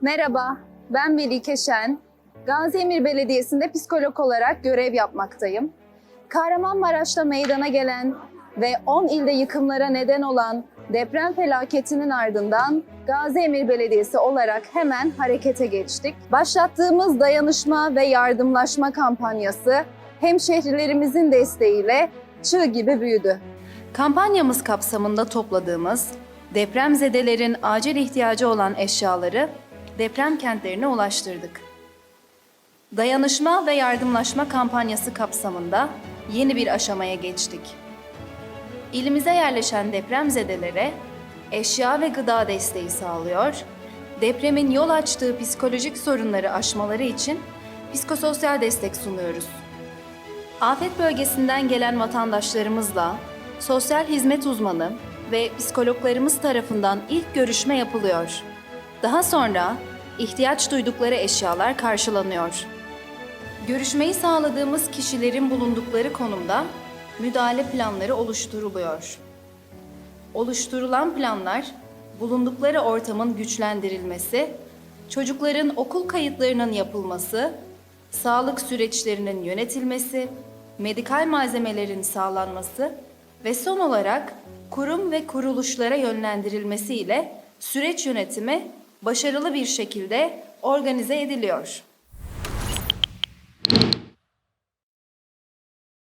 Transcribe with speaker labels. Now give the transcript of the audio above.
Speaker 1: Merhaba, ben Melike Şen. Gazi Emir Belediyesi'nde psikolog olarak görev yapmaktayım. Kahramanmaraş'ta meydana gelen ve 10 ilde yıkımlara neden olan deprem felaketinin ardından Gazi Emir Belediyesi olarak hemen harekete geçtik. Başlattığımız dayanışma ve yardımlaşma kampanyası hemşehrilerimizin desteğiyle çığ gibi büyüdü.
Speaker 2: Kampanyamız kapsamında topladığımız depremzedelerin acil ihtiyacı olan eşyaları deprem kentlerine ulaştırdık. Dayanışma ve yardımlaşma kampanyası kapsamında yeni bir aşamaya geçtik. İlimize yerleşen depremzedelere eşya ve gıda desteği sağlıyor, depremin yol açtığı psikolojik sorunları aşmaları için psikososyal destek sunuyoruz. Afet bölgesinden gelen vatandaşlarımızla sosyal hizmet uzmanı ve psikologlarımız tarafından ilk görüşme yapılıyor. Daha sonra ihtiyaç duydukları eşyalar karşılanıyor. Görüşmeyi sağladığımız kişilerin bulundukları konumda müdahale planları oluşturuluyor. Oluşturulan planlar bulundukları ortamın güçlendirilmesi, çocukların okul kayıtlarının yapılması, sağlık süreçlerinin yönetilmesi, medikal malzemelerin sağlanması ve son olarak kurum ve kuruluşlara yönlendirilmesi ile süreç yönetimi başarılı bir şekilde organize ediliyor.